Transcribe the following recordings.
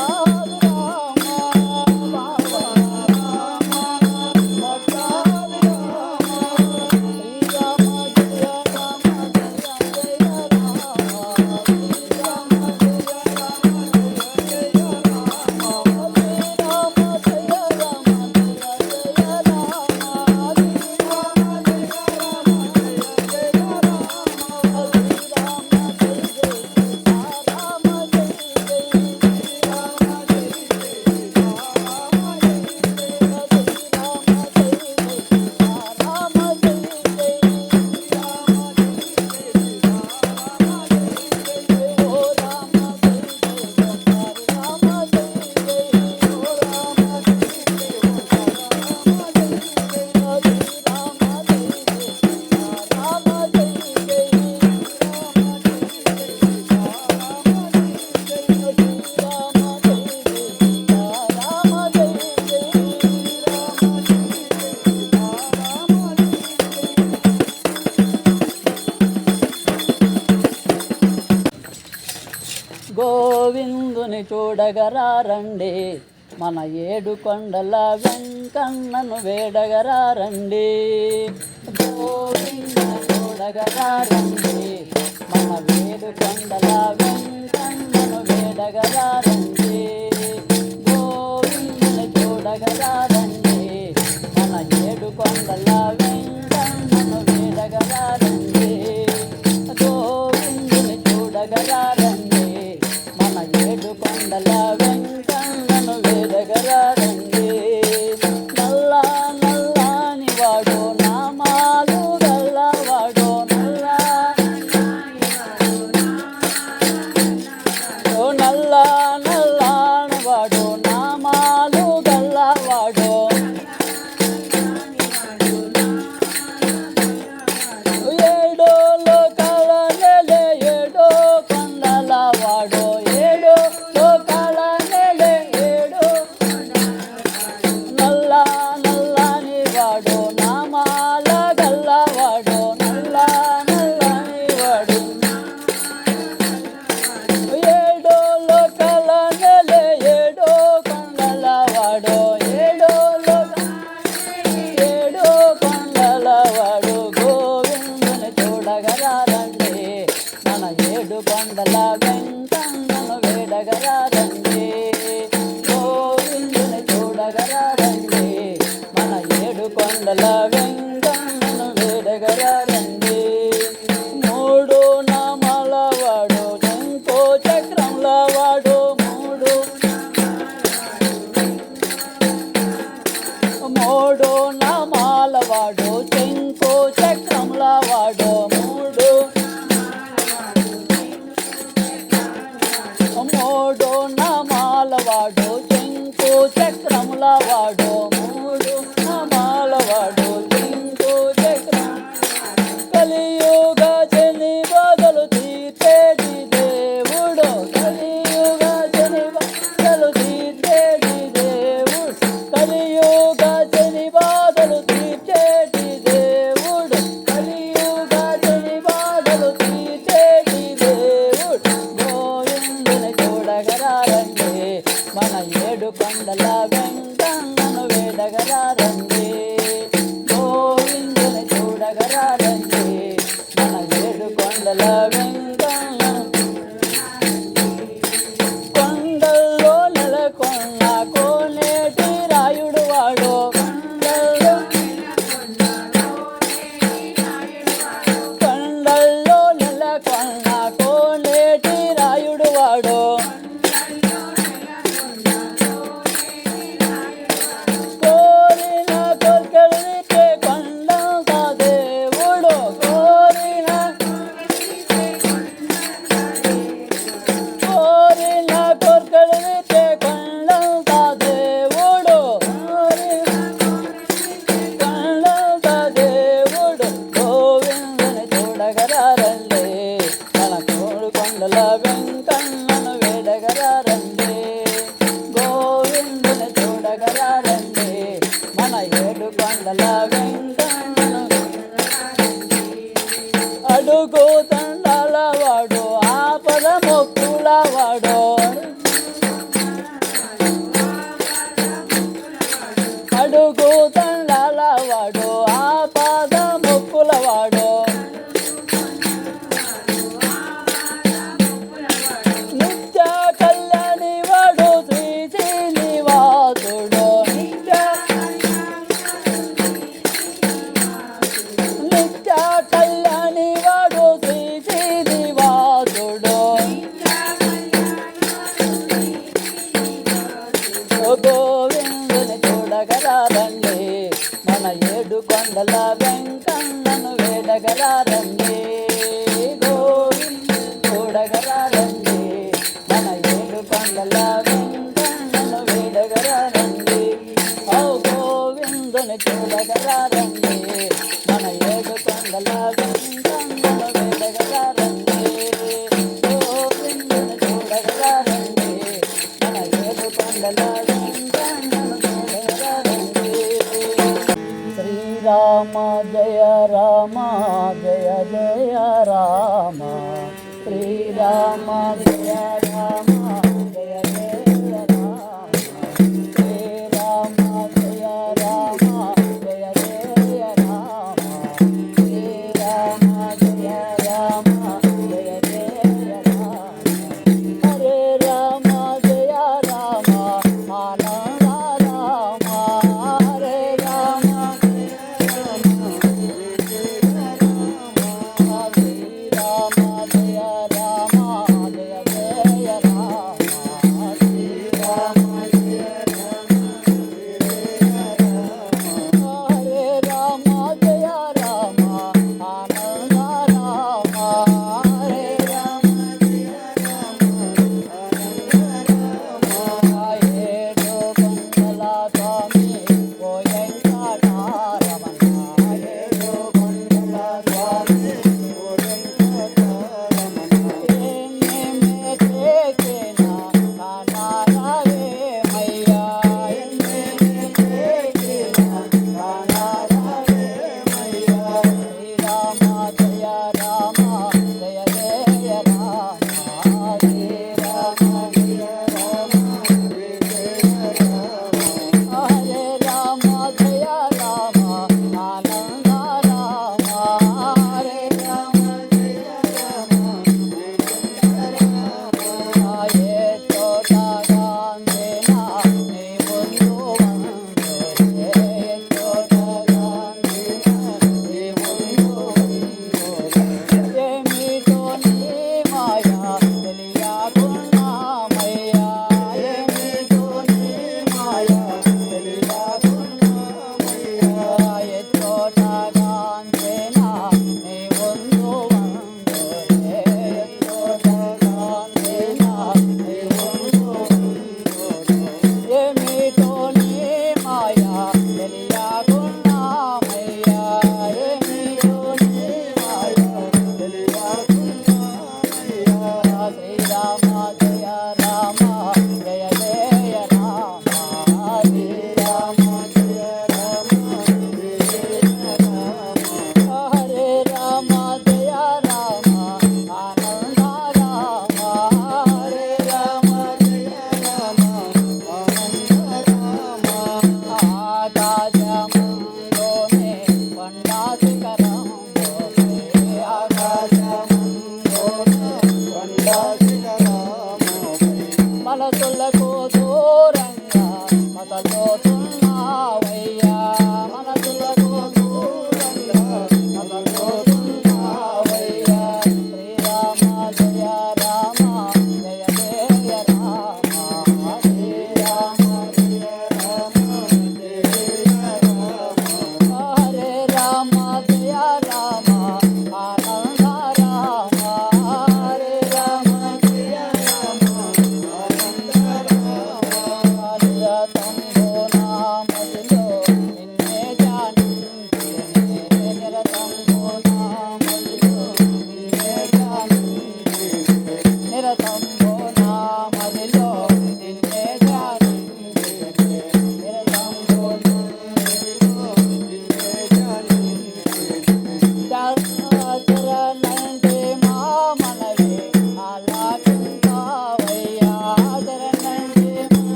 oh. వేడగరారండి. మన ఏడు కొండల వెంకన్నను వేడగరారండి. గోవింద మన వేడు కొండల వెంకన్నను వేడగరారండి. గోవింద చూడగరారండి మన ఏడు కొండల వెంకన్నను వేడగరారండి. గోవిందుని చూడగరారండి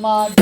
mug.